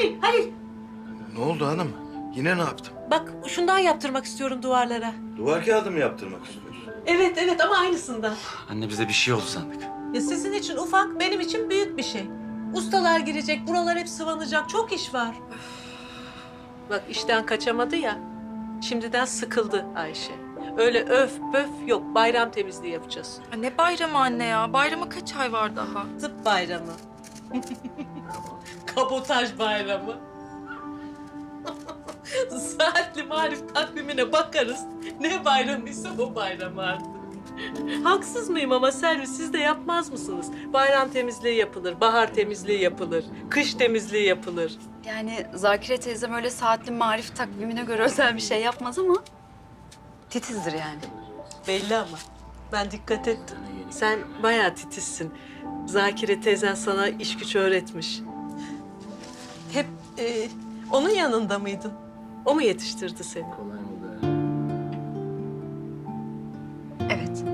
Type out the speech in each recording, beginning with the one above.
Halil, Halil. Ne oldu hanım? Yine ne yaptım? Bak şundan yaptırmak istiyorum duvarlara. Duvar kağıdı mı yaptırmak istiyorsun? Evet, evet ama aynısından. Anne bize bir şey oldu sandık. Ya sizin için ufak, benim için büyük bir şey. Ustalar girecek, buralar hep sıvanacak. Çok iş var. Bak işten kaçamadı ya. Şimdiden sıkıldı Ayşe. Öyle öf pöf yok. Bayram temizliği yapacağız. Ya Ne bayramı anne ya? Bayrama kaç ay var daha? Tıp bayramı. Kabotaj bayramı. Saatli marif takvimine bakarız. Ne bayramıysa o bayram artık. Haksız mıyım ama servis siz de yapmaz mısınız? Bayram temizliği yapılır, bahar temizliği yapılır, kış temizliği yapılır. Yani Zakire teyzem öyle saatli marif takvimine göre özel bir şey yapmaz ama titizdir yani. Belli ama. Ben dikkat ettim. Sen bayağı titizsin. Zakire teyzen sana iş güç öğretmiş. Hep e, onun yanında mıydın? O mu yetiştirdi seni? Evet.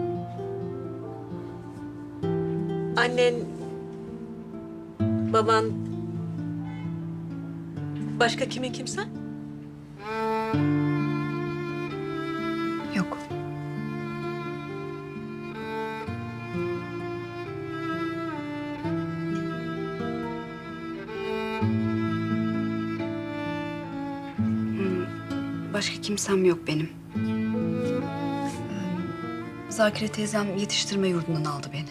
Annen, baban, başka kimin kimsen? Başka kimsem yok benim. Zakire teyzem yetiştirme yurdundan aldı beni.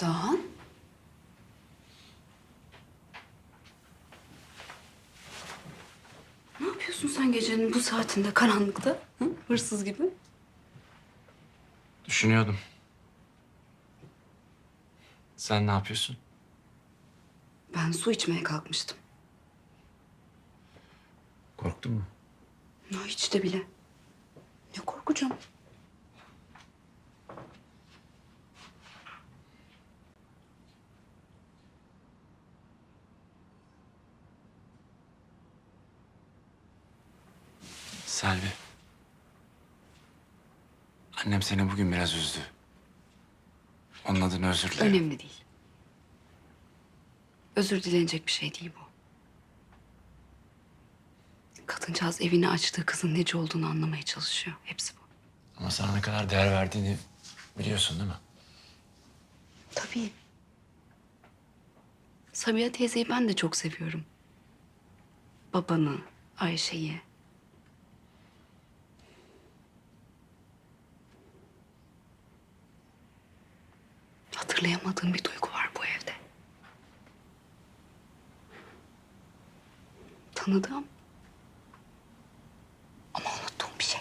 Doğan? Ne yapıyorsun sen gecenin bu saatinde karanlıkta? Hı? Hırsız gibi. Düşünüyordum. Sen ne yapıyorsun? Ben su içmeye kalkmıştım. Korktun mu? Ya hiç de bile. Ne korkacağım? Selvi. Annem seni bugün biraz üzdü. Onun adına özür dilerim. Önemli değil. Özür dilenecek bir şey değil bu. Kadıncağız evini açtığı kızın nece olduğunu anlamaya çalışıyor. Hepsi bu. Ama sana ne kadar değer verdiğini biliyorsun değil mi? Tabii. Sabiha teyzeyi ben de çok seviyorum. Babanı, Ayşe'yi. Hatırlayamadığım bir duygu var bu evde. Tanıdığım ama unuttuğum bir şey.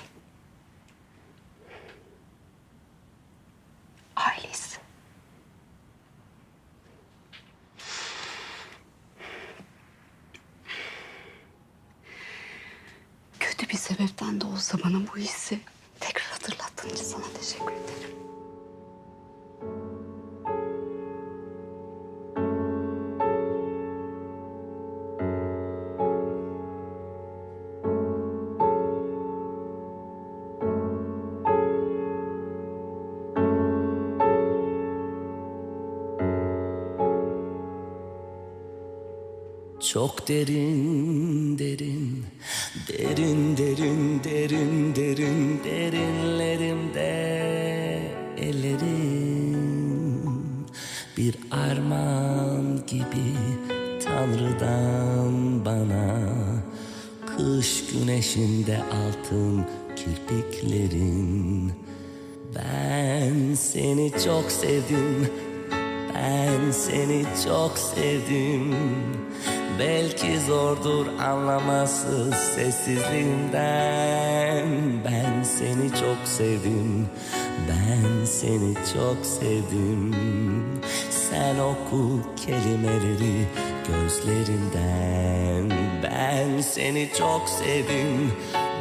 Ailesi. Kötü bir sebepten de olsa bana bu hissi tekrar hatırlattığın için sana teşekkür ederim. Çok derin derin Derin derin derin derin Derinlerimde ellerim Bir armağan gibi Tanrı'dan bana Kış güneşinde altın kirpiklerin. Ben seni çok sevdim ben seni çok sevdim Belki zordur anlaması sessizliğimden. Ben seni çok sevdim Ben seni çok sevdim. Sen oku kelimeleri gözlerinden. Ben seni çok sevdim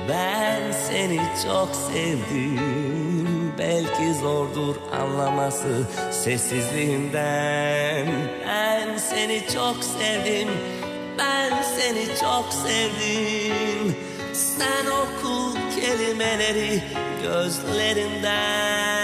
Ben seni çok sevdim Belki zordur anlaması sessizliğinden Ben seni çok sevdim Ben seni çok sevdim. Sen oku kelimeleri gözlerinden